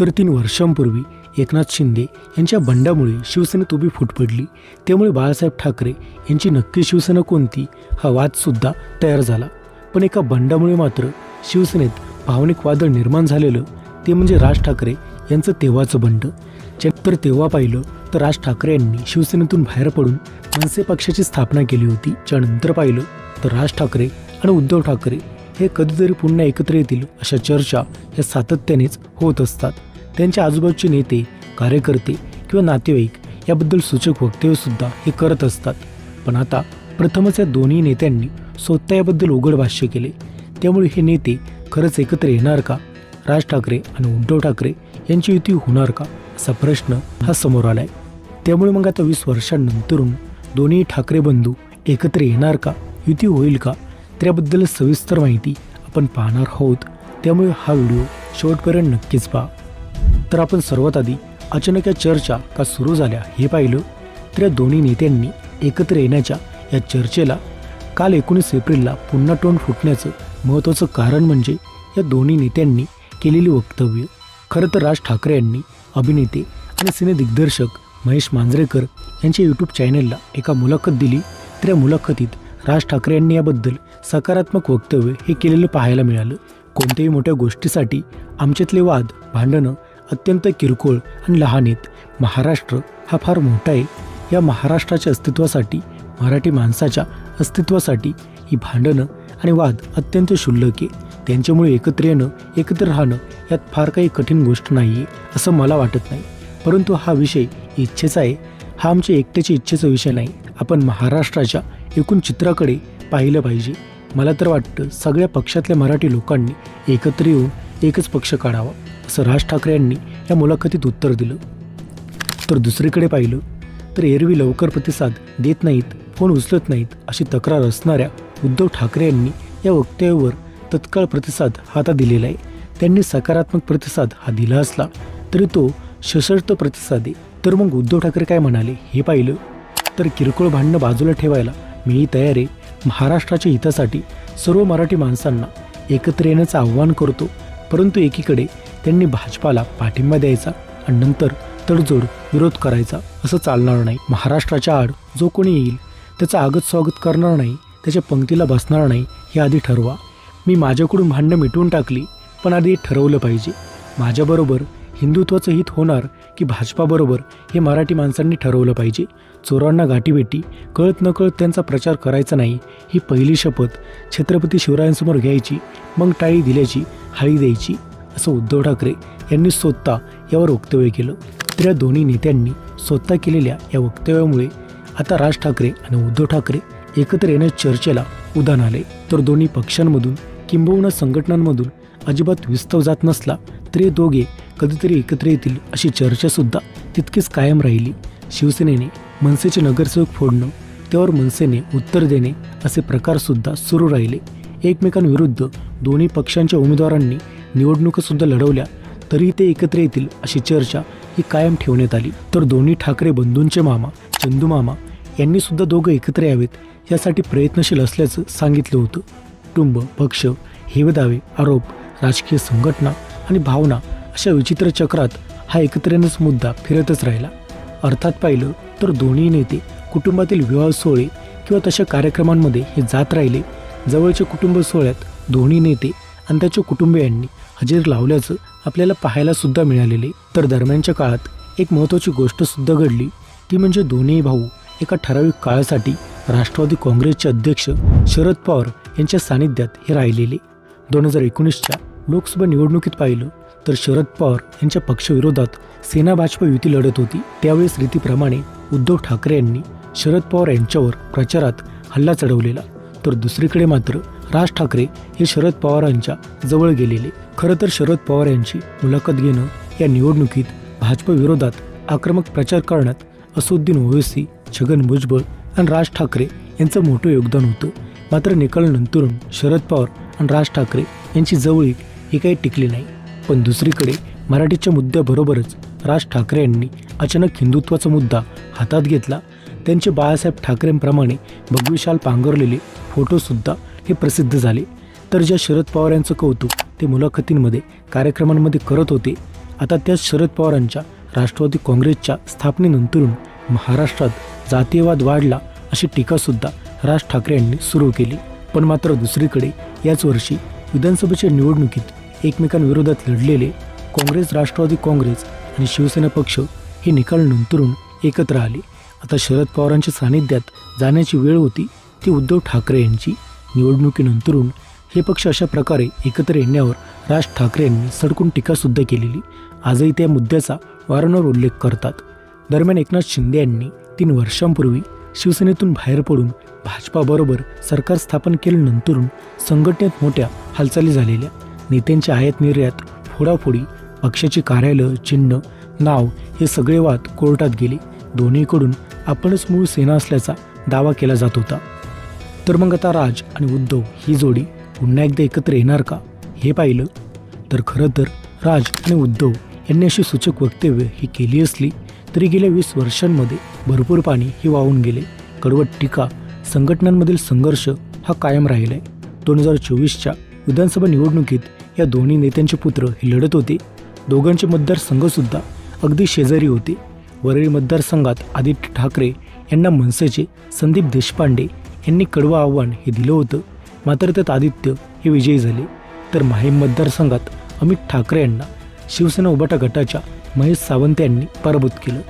तर तीन वर्षांपूर्वी एकनाथ शिंदे यांच्या बंडामुळे शिवसेनेत उभी फूट पडली. त्यामुळे बाळासाहेब ठाकरे यांची नक्की शिवसेना कोणती हा वादसुद्धा तयार झाला. पण एका बंडामुळे मात्र शिवसेनेत भावनिक वादळ निर्माण झालेलं ते म्हणजे राज ठाकरे यांचं तेव्हाचं बंड. तर तेव्हा पाहिलं तर राज ठाकरे यांनी शिवसेनेतून बाहेर पडून मनसे पक्षाची स्थापना केली होती. ज्यानंतर पाहिलं तर राज ठाकरे आणि उद्धव ठाकरे हे कधीतरी पुन्हा एकत्र येतील अशा चर्चा या सातत्यानेच होत असतात. त्यांच्या आजूबाजूचे नेते कार्यकर्ते किंवा नातेवाईक याबद्दल सूचक वक्तव्यसुद्धा हे करत असतात. पण आता प्रथमच या दोन्ही नेत्यांनी स्वतः याबद्दल उघड भाष्य केले. त्यामुळे हे नेते खरंच एकत्र येणार का? राज ठाकरे आणि उद्धव ठाकरे यांची युती होणार का? असा प्रश्न हा समोर आलाय. त्यामुळे मग आता वीस वर्षांनंतरून दोन्ही ठाकरे बंधू एकत्र येणार का? युती होईल का? त्याबद्दल सविस्तर माहिती आपण पाहणार आहोत. त्यामुळे हा व्हिडिओ शेवटपर्यंत नक्कीच पहा. तर आपण सर्वात आधी अचानक या चर्चा का सुरू झाल्या हे पाहिलं तर या दोन्ही नेत्यांनी एकत्र येण्याच्या या चर्चेला काल एकोणीस एप्रिलला पुन्हा तोंड फुटण्याचं महत्त्वाचं कारण म्हणजे या दोन्ही नेत्यांनी केलेली वक्तव्य. खरं तर राज ठाकरे यांनी अभिनेते आणि सिने दिग्दर्शक महेश मांजरेकर यांच्या यूट्यूब चॅनेलला एका मुलाखत दिली. तर या मुलाखतीत राज ठाकरे यांनी याबद्दल सकारात्मक वक्तव्य हे केलेलं पाहायला मिळालं. कोणत्याही मोठ्या गोष्टीसाठी आमच्यातले वाद भांडणं अत्यंत किरकोळ आणि लहान आहेत. महाराष्ट्र हा फार मोठा आहे. या महाराष्ट्राच्या अस्तित्वासाठी मराठी माणसाच्या अस्तित्वासाठी ही भांडणं आणि वाद अत्यंत क्षुल्लक आहे. त्यांच्यामुळे एकत्र येणं एकत्र राहणं यात फार काही कठीण गोष्ट नाही आहे असं मला वाटत नाही. परंतु हा विषय इच्छेचा आहे. हा आमच्या एकट्याच्या इच्छेचा विषय नाही. आपण महाराष्ट्राच्या एकूण चित्राकडे पाहिलं पाहिजे. मला तर वाटतं सगळ्या पक्षातल्या मराठी लोकांनी एकत्र येऊन एकच पक्ष काढावा. असं राज ठाकरे यांनी या मुलाखतीत उत्तर दिलं. तर दुसरीकडे पाहिलं तर एरवी लवकर प्रतिसाद देत नाहीत फोन उचलत नाहीत अशी तक्रार असणाऱ्या उद्धव ठाकरे यांनी या वक्तव्यावर तत्काळ प्रतिसाद हा आता दिलेला आहे. त्यांनी सकारात्मक प्रतिसाद हा दिला असला तरी तो सशर्त प्रतिसाद आहे. तर मग उद्धव ठाकरे काय म्हणाले हे पाहिलं तर किरकोळ भांडणं बाजूला ठेवायला मीही तयार आहे. महाराष्ट्राच्या हितासाठी सर्व मराठी माणसांना एकत्र येण्याचं आव्हान करतो परंतु एकीकडे त्यांनी भाजपाला पाठिंबा द्यायचा आणि नंतर तडजोड विरोध करायचा असं चालणार नाही. महाराष्ट्राच्या आड जो कोणी येईल त्याचं आगत स्वागत करणार नाही त्याच्या पंक्तीला बसणार नाही हे आधी ठरवा. मी माझ्याकडून भांडणं मिटवून टाकली पण आधी ठरवलं पाहिजे. माझ्याबरोबर हिंदुत्वाचं हित होणार की भाजपाबरोबर हे मराठी माणसांनी ठरवलं पाहिजे. चोरांना गाठीभेटी कळत नकळत त्यांचा प्रचार करायचा नाही ही पहिली शपथ छत्रपती शिवरायांसमोर घ्यायची मग टाळी दिल्याची हाळी द्यायची. असं उद्धव ठाकरे यांनी स्वतः यावर वक्तव्य केलं. तर या दोन्ही नेत्यांनी स्वतः केलेल्या या वक्तव्यामुळे आता राज ठाकरे आणि उद्धव ठाकरे एकत्र येण्यास चर्चेला उदाहरण आले. तर दोन्ही पक्षांमधून किंबहुना संघटनांमधून अजिबात विस्तव जात नसला तरी दोघे कधीतरी एकत्र येतील अशी चर्चासुद्धा तितकीच कायम राहिली. शिवसेनेने मनसेचे नगरसेवक फोडणं त्यावर मनसेने उत्तर देणे असे प्रकारसुद्धा सुरू राहिले. एकमेकांविरुद्ध दोन्ही पक्षांच्या उमेदवारांनी निवडणुकासुद्धा लढवल्या तरी ते एकत्र येतील अशी चर्चा ही कायम ठेवण्यात आली. तर दोन्ही ठाकरे बंधूंचे मामा चंदू मामा यांनी सुद्धा दोघं एकत्र यावेत यासाठी प्रयत्नशील असल्याचं सांगितलं होतं. कुटुंब पक्ष हेवदावे आरोप राजकीय संघटना आणि भावना अशा विचित्र चक्रात हा एकत्र येण्याचा मुद्दा फिरतच राहिला. अर्थात पाहिलं तर दोन्ही नेते कुटुंबातील विवाह सोहळे किंवा तशा कार्यक्रमांमध्ये हे जात राहिले. जवळच्या कुटुंब सोहळ्यात दोन्ही नेते आणि त्याच्या कुटुंबियांनी हजेर लावल्याचं आपल्याला पाहायला सुद्धा मिळालेले. तर दरम्यानच्या काळात एक महत्त्वाची गोष्ट सुद्धा घडली. ती म्हणजे दोन्ही भाऊ एका ठराविक काळासाठी राष्ट्रवादी काँग्रेसचे अध्यक्ष शरद पवार यांच्या सानिध्यात हे राहिलेले. दोन हजार एकोणीसच्या लोकसभा निवडणुकीत पाहिलं तर शरद पवार यांच्या पक्षविरोधात सेना भाजपा युती लढत होती. त्यावेळेस रीतीप्रमाणे उद्धव ठाकरे यांनी शरद पवार यांच्यावर प्रचारात हल्ला चढवलेला. तर दुसरीकडे मात्र राज ठाकरे हे शरद पवारांच्या जवळ गेलेले. खरं तर शरद पवार यांची मुलाखत घेणं या निवडणुकीत भाजपविरोधात आक्रमक प्रचार करण्यात असुद्दीन ओवेसी छगन भुजबळ आणि राज ठाकरे यांचं मोठं योगदान होतं. मात्र निकालानंतरून शरद पवार आणि राज ठाकरे यांची जवळीक ही काही टिकली नाही. पण दुसरीकडे मराठीच्या मुद्द्याबरोबरच राज ठाकरे यांनी अचानक हिंदुत्वाचा मुद्दा हातात घेतला. त्यांचे बाळासाहेब ठाकरेंप्रमाणे भगविशाल पांघरलेले फोटोसुद्धा हे प्रसिद्ध झाले. तर ज्या शरद पवार यांचं कौतुक ते मुलाखतींमध्ये कार्यक्रमांमध्ये करत होते. आता त्याच शरद पवारांच्या राष्ट्रवादी काँग्रेसच्या स्थापनेनंतरून महाराष्ट्रात जातीयवाद वाढला अशी टीकासुद्धा राज ठाकरे यांनी सुरू केली. पण मात्र दुसरीकडे याच वर्षी विधानसभेच्या निवडणुकीत एकमेकांविरोधात लढलेले काँग्रेस राष्ट्रवादी काँग्रेस आणि शिवसेना पक्ष हे निकाल नंतरून एकत्र आले. आता शरद पवारांच्या सानिध्यात जाण्याची वेळ होती. ती उद्धव ठाकरे यांची निवडणुकीनंतरून हे पक्ष अशा प्रकारे एकत्र येण्यावर राज ठाकरे यांनी सडकून टीकासुद्धा केलेली. आजही त्या मुद्द्याचा वारंवार उल्लेख करतात. दरम्यान एकनाथ शिंदे यांनी तीन वर्षांपूर्वी शिवसेनेतून बाहेर पडून भाजपाबरोबर सरकार स्थापन केल्यानंतरून संघटनेत मोठ्या हालचाली झालेल्या. नेत्यांच्या आयात निर्यात फोडाफोडी पक्षाची कार्यालय चिन्ह नाव हे सगळे वाद कोर्टात गेले. दोन्हीकडून आपणच मूळ सेना असल्याचा दावा केला जात होता. तर मग आता राज आणि उद्धव ही जोडी पुन्हा एकदा एकत्र येणार का? हे पाहिलं तर खरं तर राज आणि उद्धव यांनी अशी सूचक वक्तव्य ही केली असली तरी गेल्या वीस वर्षांमध्ये भरपूर पाणी हे वाहून गेले. कडवट टीका संघटनांमधील संघर्ष हा कायम राहिलाय. दोन हजार चोवीसच्या विधानसभा निवडणुकीत या दोन्ही नेत्यांचे पुत्र हे लढत होते. दोघांचे मतदारसंघसुद्धा अगदी शेजारी होते. वरळी मतदारसंघात आदित्य ठाकरे यांना मनसेचे संदीप देशपांडे यांनी कडवं आव्हान हे दिलं होतं. मात्र त्यात आदित्य हे विजयी झाले. तर माहीम मतदारसंघात अमित ठाकरे यांना शिवसेना उबाटा गटाच्या महेश सावंत यांनी पराभूत केलं.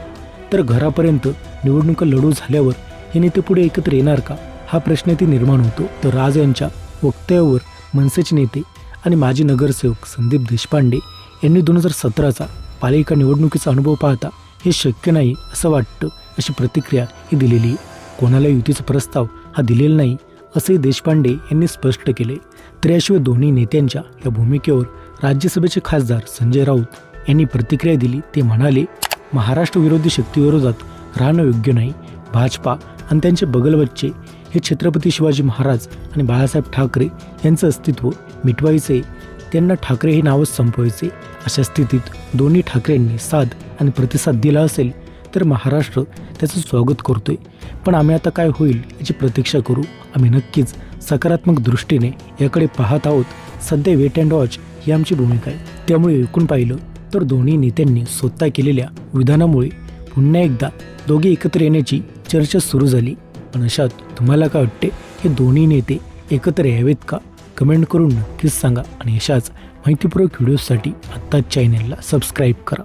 तर घरापर्यंत निवडणुका लढू झाल्यावर हे नेते पुढे एकत्र येणार का? हा प्रश्न ते निर्माण होतो. तर राज यांच्या वक्तव्यावर मनसेचे नेते आणि माजी नगरसेवक संदीप देशपांडे यांनी दोन हजार सतराचा पालिका निवडणुकीचा अनुभव पाहता हे शक्य नाही असं वाटतं अशी प्रतिक्रिया ही दिलेली आहे. कोणाला युतीचा प्रस्ताव हा दिलेला नाही असे देशपांडे यांनी स्पष्ट केले. तर याशिवाय दोन्ही नेत्यांच्या या भूमिकेवर राज्यसभेचे खासदार संजय राऊत यांनी प्रतिक्रिया दिली. ते म्हणाले महाराष्ट्र विरोधी शक्तीविरोधात राहणं योग्य नाही. भाजपा आणि त्यांचे बगलबच्चे हे छत्रपती शिवाजी महाराज आणि बाळासाहेब ठाकरे यांचं अस्तित्व मिटवायचे. त्यांना ठाकरे हे नावच संपवायचे. अशा स्थितीत दोन्ही ठाकरेंनी साथ आणि प्रतिसाद दिला असेल तर महाराष्ट्र त्याचं स्वागत करतोय. पण आम्ही आता काय होईल याची प्रतीक्षा करू. आम्ही नक्कीच सकारात्मक दृष्टीने याकडे पाहत आहोत. सध्या वेट अँड वॉच ही आमची भूमिका आहे. त्यामुळे ऐकून पाहिलं तर दोन्ही नेत्यांनी स्वतः केलेल्या विधानामुळे पुन्हा एकदा दोघे एकत्र येण्याची चर्चा सुरू झाली. पण अशात तुम्हाला काय वाटते? हे दोन्ही नेते एकत्र यावेत का? कमेंट करून नक्कीच सांगा आणि अशाच माहितीपूर्वक व्हिडिओसाठी आत्ताच चॅनेलला सबस्क्राईब करा.